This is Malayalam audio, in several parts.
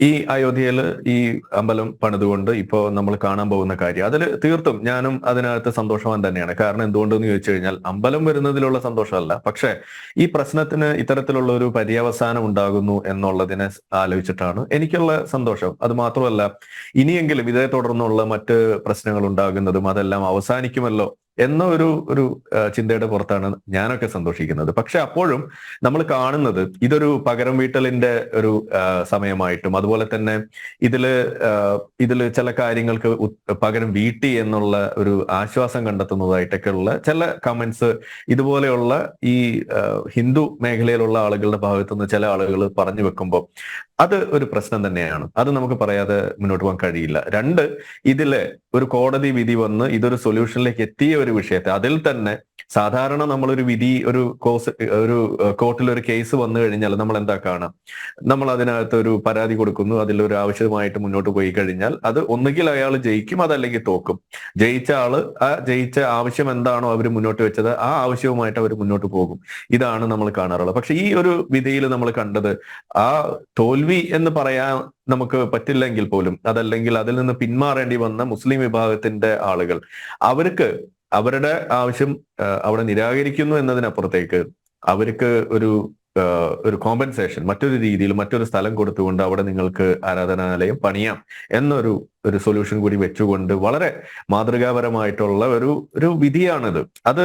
ഈ അയോധ്യയിൽ ഈ അമ്പലം പണിതുകൊണ്ട് ഇപ്പോൾ നമ്മൾ കാണാൻ പോകുന്ന കാര്യം അതിൽ തീർത്തും ഞാനും അതിനകത്ത് സന്തോഷവാൻ തന്നെയാണ്. കാരണം എന്തുകൊണ്ടെന്ന് ചോദിച്ചു കഴിഞ്ഞാൽ അമ്പലം വരുന്നതിലുള്ള സന്തോഷമല്ല. പക്ഷേ ഈ പ്രശ്നത്തിന് ഇത്തരത്തിലുള്ള ഒരു പര്യവസാനം ഉണ്ടാകുന്നു എന്നുള്ളതിനെ ആലോചിച്ചിട്ടാണ് എനിക്കുള്ള സന്തോഷം. അത് മാത്രമല്ല ഇനിയെങ്കിലും ഇതേ തുടർന്നുള്ള മറ്റ് പ്രശ്നങ്ങൾ ഉണ്ടാകുന്നതും അതെല്ലാം അവസാനിക്കുമല്ലോ എന്ന ഒരു ചിന്തയുടെ പുറത്താണ് ഞാനൊക്കെ സന്തോഷിക്കുന്നത്. പക്ഷെ അപ്പോഴും നമ്മൾ കാണുന്നത് ഇതൊരു പകരം വീട്ടലിന്റെ ഒരു സമയമായിട്ടും അതുപോലെ തന്നെ ഇതിൽ ഇതിൽ ചില കാര്യങ്ങൾക്ക് പകരം വീട്ടി എന്നുള്ള ഒരു ആശ്വാസം കണ്ടെത്തുന്നതായിട്ടൊക്കെ ഉള്ള ചില കമന്റ്സ് ഇതുപോലെയുള്ള ഈ ഹിന്ദു മേഖലയിലുള്ള ആളുകളുടെ ഭാഗത്തു നിന്ന് ചില ആളുകൾ പറഞ്ഞു വെക്കുമ്പോൾ അത് ഒരു പ്രശ്നം തന്നെയാണ്. അത് നമുക്ക് പറയാതെ മുന്നോട്ട് പോകാൻ കഴിയില്ല. രണ്ട് ഇതിൽ ഒരു കോടതി വിധി വന്ന് ഇതൊരു സൊല്യൂഷനിലേക്ക് എത്തിയ ഒരു വിഷയത്തെ. അതിൽ തന്നെ സാധാരണ നമ്മളൊരു വിധി ഒരു കോസ് ഒരു കോർട്ടിൽ ഒരു കേസ് വന്നു കഴിഞ്ഞാൽ നമ്മൾ എന്താ കാണാം? നമ്മൾ അതിനകത്ത് ഒരു പരാതി കൊടുക്കുന്നു അതിലൊരു ആവശ്യമായിട്ട് മുന്നോട്ട് പോയി കഴിഞ്ഞാൽ അത് ഒന്നുകിൽ അയാൾ ജയിക്കും അതല്ലെങ്കിൽ തോക്കും. ജയിച്ച ആൾ ആ ജയിച്ച ആവശ്യം എന്താണോ അവർ മുന്നോട്ട് വെച്ചത് ആ ആവശ്യവുമായിട്ട് അവർ മുന്നോട്ട് പോകും. ഇതാണ് നമ്മൾ കാണാറുള്ളത്. പക്ഷെ ഈ ഒരു വിധിയിൽ നമ്മൾ കണ്ടത് ആ തോൽവി എന്ന് പറയാൻ നമുക്ക് പറ്റില്ലെങ്കിൽ പോലും അതല്ലെങ്കിൽ അതിൽ നിന്ന് പിന്മാറേണ്ടി വന്ന മുസ്ലിം വിഭാഗത്തിന്റെ ആളുകൾ അവർക്ക് അവരുടെ ആവശ്യം അവിടെ നിരാകരിക്കുന്നു എന്നതിനപ്പുറത്തേക്ക് അവർക്ക് ഒരു ഒരു കോമ്പൻസേഷൻ മറ്റൊരു രീതിയിൽ മറ്റൊരു സ്ഥലം കൊടുത്തുകൊണ്ട് അവിടെ നിങ്ങൾക്ക് ആരാധനാലയം പണിയാം എന്നൊരു ഒരു സൊല്യൂഷൻ കൂടി വെച്ചുകൊണ്ട് വളരെ മാതൃകാപരമായിട്ടുള്ള ഒരു ഒരു വിധിയാണിത്. അത്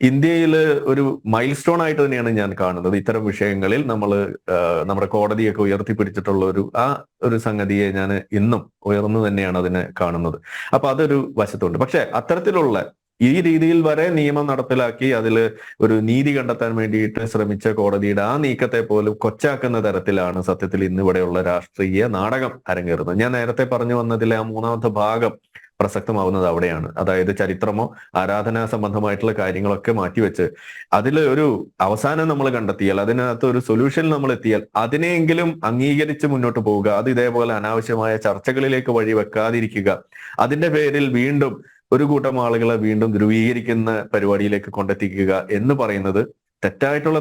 ഇന്ത്യയിൽ ഒരു മൈൽ സ്റ്റോൺ ആയിട്ട് തന്നെയാണ് ഞാൻ കാണുന്നത്. ഇത്തരം വിഷയങ്ങളിൽ നമ്മൾ നമ്മുടെ കോടതിയൊക്കെ ഉയർത്തിപ്പിടിച്ചിട്ടുള്ള ഒരു ആ ഒരു സംഗതിയെ ഞാൻ ഇന്നും ഉയർന്നു തന്നെയാണ് അതിനെ കാണുന്നത്. അപ്പൊ അതൊരു വശത്തുണ്ട്. പക്ഷെ അത്തരത്തിലുള്ള ഈ രീതിയിൽ വരെ നിയമം നടപ്പിലാക്കി അതിൽ ഒരു നീതി കണ്ടെത്താൻ വേണ്ടിയിട്ട് ശ്രമിച്ച കോടതിയുടെ ആ നീക്കത്തെ പോലും കൊച്ചാക്കുന്ന തരത്തിലാണ് സത്യത്തിൽ ഇന്ന് ഇവിടെയുള്ള രാഷ്ട്രീയ നാടകം അരങ്ങേറുന്നത്. ഞാൻ നേരത്തെ പറഞ്ഞു വന്നതിലെ ആ മൂന്നാമത്തെ ഭാഗം പ്രസക്തമാവുന്നത് അവിടെയാണ്. അതായത് ചരിത്രമോ ആരാധനാ സംബന്ധമായിട്ടുള്ള കാര്യങ്ങളൊക്കെ മാറ്റിവെച്ച് അതിൽ ഒരു അവസാനം നമ്മൾ കണ്ടെത്തിയാൽ അതിനകത്ത് ഒരു സൊല്യൂഷൻ നമ്മൾ എത്തിയാൽ അതിനെയെങ്കിലും അംഗീകരിച്ച് മുന്നോട്ട് പോവുക അത് ഇതേപോലെ അനാവശ്യമായ ചർച്ചകളിലേക്ക് വഴി വെക്കാതിരിക്കുക അതിന്റെ പേരിൽ വീണ്ടും ഒരു കൂട്ടം ആളുകളെ വീണ്ടും ധ്രുവീകരിക്കുന്ന പരിപാടിയിലേക്ക് കൊണ്ടെത്തിക്കുക എന്ന് പറയുന്നത് തെറ്റായിട്ടുള്ള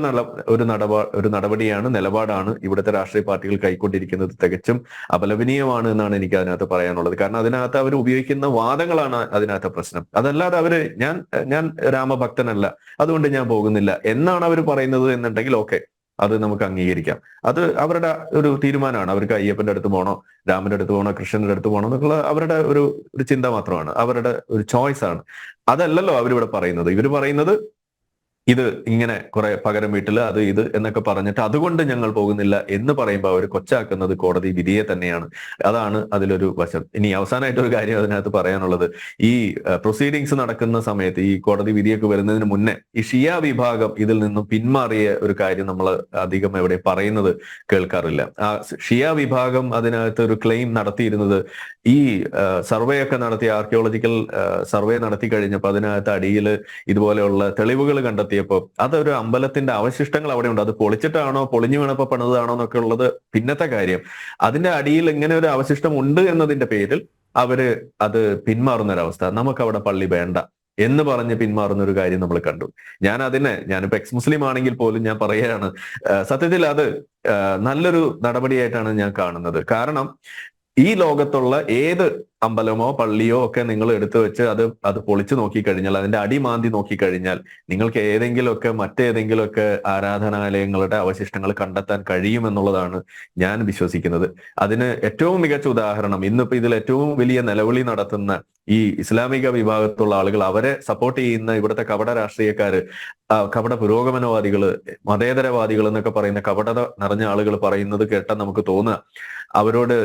ഒരു നടപാ ഒരു നടപടിയാണ് നിലപാടാണ് ഇവിടുത്തെ രാഷ്ട്രീയ പാർട്ടികൾ കൈക്കൊണ്ടിരിക്കുന്നത്. തികച്ചും അപലപനീയമാണ് എന്നാണ് എനിക്ക് അതിനകത്ത് പറയാനുള്ളത്. കാരണം അതിനകത്ത് അവർ ഉപയോഗിക്കുന്ന വാദങ്ങളാണ് അതിനകത്ത് പ്രശ്നം. അതല്ലാതെ അവർ ഞാൻ ഞാൻ രാമഭക്തനല്ല അതുകൊണ്ട് ഞാൻ പോകുന്നില്ല എന്നാണ് അവർ പറയുന്നത് എന്നുണ്ടെങ്കിൽ ഓക്കെ. അത് നമുക്ക് അംഗീകരിക്കാം. അത് അവരുടെ ഒരു തീരുമാനമാണ്. അവർക്ക് അയ്യപ്പന്റെ അടുത്ത് പോകണോ രാമന്റെ അടുത്ത് പോകണോ കൃഷ്ണന്റെ അടുത്ത് പോകണോ എന്നുള്ള അവരുടെ ഒരു ഒരു ചിന്ത മാത്രമാണ്. അവരുടെ ഒരു ചോയ്സ് ആണ്. അതല്ലല്ലോ അവരിവിടെ പറയുന്നത്. ഇവർ പറയുന്നത് ഇത് ഇങ്ങനെ കുറെ പകരം വീട്ടിൽ അത് ഇത് എന്നൊക്കെ പറഞ്ഞിട്ട് അതുകൊണ്ട് ഞങ്ങൾ പോകുന്നില്ല എന്ന് പറയുമ്പോൾ അവർ കൊച്ചാക്കുന്നത് കോടതി വിധിയെ തന്നെയാണ്. അതാണ് അതിലൊരു വശം. ഇനി അവസാനമായിട്ട് ഒരു കാര്യം അതിനകത്ത് പറയാനുള്ളത്. ഈ പ്രൊസീഡിങ്സ് നടക്കുന്ന സമയത്ത് ഈ കോടതി വിധിയൊക്കെ വരുന്നതിന് മുന്നേ ഈ ഷിയ വിഭാഗം ഇതിൽ നിന്നും പിന്മാറിയ ഒരു കാര്യം നമ്മൾ അധികം എവിടെ പറയുന്നത് കേൾക്കാറില്ല. ആ ഷിയ വിഭാഗം അതിനകത്ത് ഒരു ക്ലെയിം നടത്തിയിരുന്നത് ഈ സർവേ ഒക്കെ നടത്തിയ ആർക്കിയോളജിക്കൽ സർവേ നടത്തി കഴിഞ്ഞപ്പോൾ അതിനകത്ത് അടിയിൽ ഇതുപോലെയുള്ള തെളിവുകൾ കണ്ടെത്തിയപ്പോൾ അതൊരു അമ്പലത്തിന്റെ അവശിഷ്ടങ്ങൾ അവിടെ ഉണ്ട് അത് പൊളിച്ചിട്ടാണോ പൊളിഞ്ഞു വീണപ്പോ പണിതാണോ എന്നൊക്കെ ഉള്ളത് പിന്നത്തെ കാര്യം. അതിന്റെ അടിയിൽ ഇങ്ങനെ ഒരു അവശിഷ്ടം ഉണ്ട് എന്നതിന്റെ പേരിൽ അവർ അത് പിന്മാറുന്ന ഒരവസ്ഥ നമുക്ക് അവിടെ പള്ളി വേണ്ട എന്ന് പറഞ്ഞ് പിന്മാറുന്ന ഒരു കാര്യം നമ്മൾ കണ്ടു. ഞാൻ അതിനെ ഞാനിപ്പോ എക്സ് മുസ്ലിം ആണെങ്കിൽ പോലും ഞാൻ പറയുകയാണ് സത്യത്തിൽ അത് നല്ലൊരു നടപടിയായിട്ടാണ് ഞാൻ കാണുന്നത്. കാരണം ഈ ലോകത്തുള്ള ഏത് അമ്പലമോ പള്ളിയോ ഒക്കെ നിങ്ങൾ എടുത്തു വെച്ച് അത് അത് പൊളിച്ചു നോക്കിക്കഴിഞ്ഞാൽ അതിന്റെ അടിമാന്തി നോക്കിക്കഴിഞ്ഞാൽ നിങ്ങൾക്ക് ഏതെങ്കിലുമൊക്കെ മറ്റേതെങ്കിലുമൊക്കെ ആരാധനാലയങ്ങളുടെ അവശിഷ്ടങ്ങൾ കണ്ടെത്താൻ കഴിയുമെന്നുള്ളതാണ് ഞാൻ വിശ്വസിക്കുന്നത്. അതിന് ഏറ്റവും മികച്ച ഉദാഹരണം ഇന്നിപ്പോ ഇതിൽ ഏറ്റവും വലിയ നിലവിളി നടത്തുന്ന ഈ ഇസ്ലാമിക വിഭാഗത്തുള്ള ആളുകൾ അവരെ സപ്പോർട്ട് ചെയ്യുന്ന ഇവിടുത്തെ കപട രാഷ്ട്രീയക്കാര് കപട പുരോഗമനവാദികൾ മതേതരവാദികൾ എന്നൊക്കെ പറയുന്ന കപടത നിറഞ്ഞ ആളുകൾ പറയുന്നത് കേട്ടാൽ നമുക്ക് തോന്നുക. അവരോട്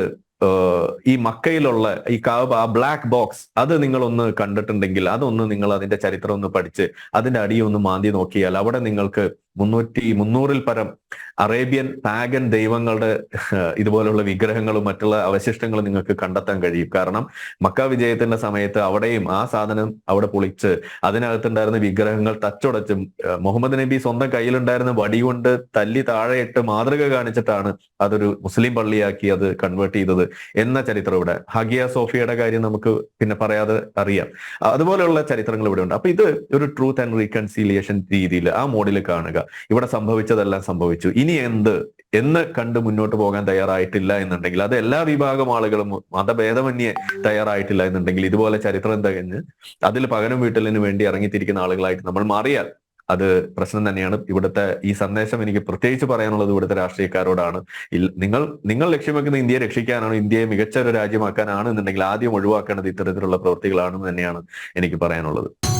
ഈ മക്കയിലുള്ള ഈ കാബ ആ ബ്ലാക്ക് ബോക്സ് അത് നിങ്ങളൊന്ന് കണ്ടിട്ടുണ്ടെങ്കിൽ അതൊന്ന് നിങ്ങൾ അതിന്റെ ചരിത്രം ഒന്ന് പഠിച്ച് അതിന്റെ അടിയൊന്ന് മാന്തി നോക്കിയാൽ അവിടെ നിങ്ങൾക്ക് മുന്നൂറ്റി മുന്നൂറിൽ പരം അറേബ്യൻ പാഗൻ ദൈവങ്ങളുടെ ഇതുപോലുള്ള വിഗ്രഹങ്ങളും മറ്റുള്ള അവശിഷ്ടങ്ങളും നിങ്ങൾക്ക് കണ്ടെത്താൻ കഴിയും. കാരണം മക്ക വിജയത്തിന്റെ സമയത്ത് അവിടെയും ആ സാധനം അവിടെ പൊളിച്ച് അതിനകത്തുണ്ടായിരുന്ന വിഗ്രഹങ്ങൾ തച്ചുടച്ചും മുഹമ്മദ് നബി സ്വന്തം കയ്യിലുണ്ടായിരുന്ന വടി കൊണ്ട് തല്ലി താഴെയിട്ട് മാതൃക കാണിച്ചിട്ടാണ് അതൊരു മുസ്ലിം പള്ളിയാക്കി അത് കൺവേർട്ട് ചെയ്തത് എന്ന ചരിത്രം ഇവിടെ. ഹഗിയ സോഫിയയുടെ കാര്യം നമുക്ക് പിന്നെ പറയാതെ അറിയാം. അതുപോലെയുള്ള ചരിത്രങ്ങൾ ഇവിടെ ഉണ്ട്. അപ്പൊ ഇത് ഒരു ട്രൂത്ത് ആൻഡ് റീകൺസിലിയേഷൻ രീതിയിൽ ആ മോഡിൽ കാണുക. ഇവിടെ സംഭവിച്ചതെല്ലാം സംഭവിച്ചു. ഇനി എന്ത്? എന്ന് കണ്ട് മുന്നോട്ട് പോകാൻ തയ്യാറായിട്ടില്ല എന്നുണ്ടെങ്കിൽ അത് എല്ലാ വിഭാഗം ആളുകളും മതഭേദമന്യേ തയ്യാറായിട്ടില്ല എന്നുണ്ടെങ്കിൽ ഇതുപോലെ ചരിത്രം തികഞ്ഞ് അതിൽ പകരം വീട്ടലിന് വേണ്ടി ഇറങ്ങിത്തിരിക്കുന്ന ആളുകളായിട്ട് നമ്മൾ മാറിയാൽ അത് പ്രശ്നം തന്നെയാണ്. ഇവിടുത്തെ ഈ സന്ദേശം എനിക്ക് പ്രത്യേകിച്ച് പറയാനുള്ളത് ഇവിടുത്തെ രാഷ്ട്രീയക്കാരോടാണ്. നിങ്ങൾ നിങ്ങൾ ലക്ഷ്യം വെക്കുന്ന ഇന്ത്യയെ രക്ഷിക്കാനാണ് ഇന്ത്യയെ മികച്ച ഒരു രാജ്യമാക്കാനാണ് എന്നുണ്ടെങ്കിൽ ആദ്യം ഒഴിവാക്കേണ്ടത് ഇത്തരത്തിലുള്ള പ്രവൃത്തികളാണെന്ന് തന്നെയാണ് എനിക്ക് പറയാനുള്ളത്.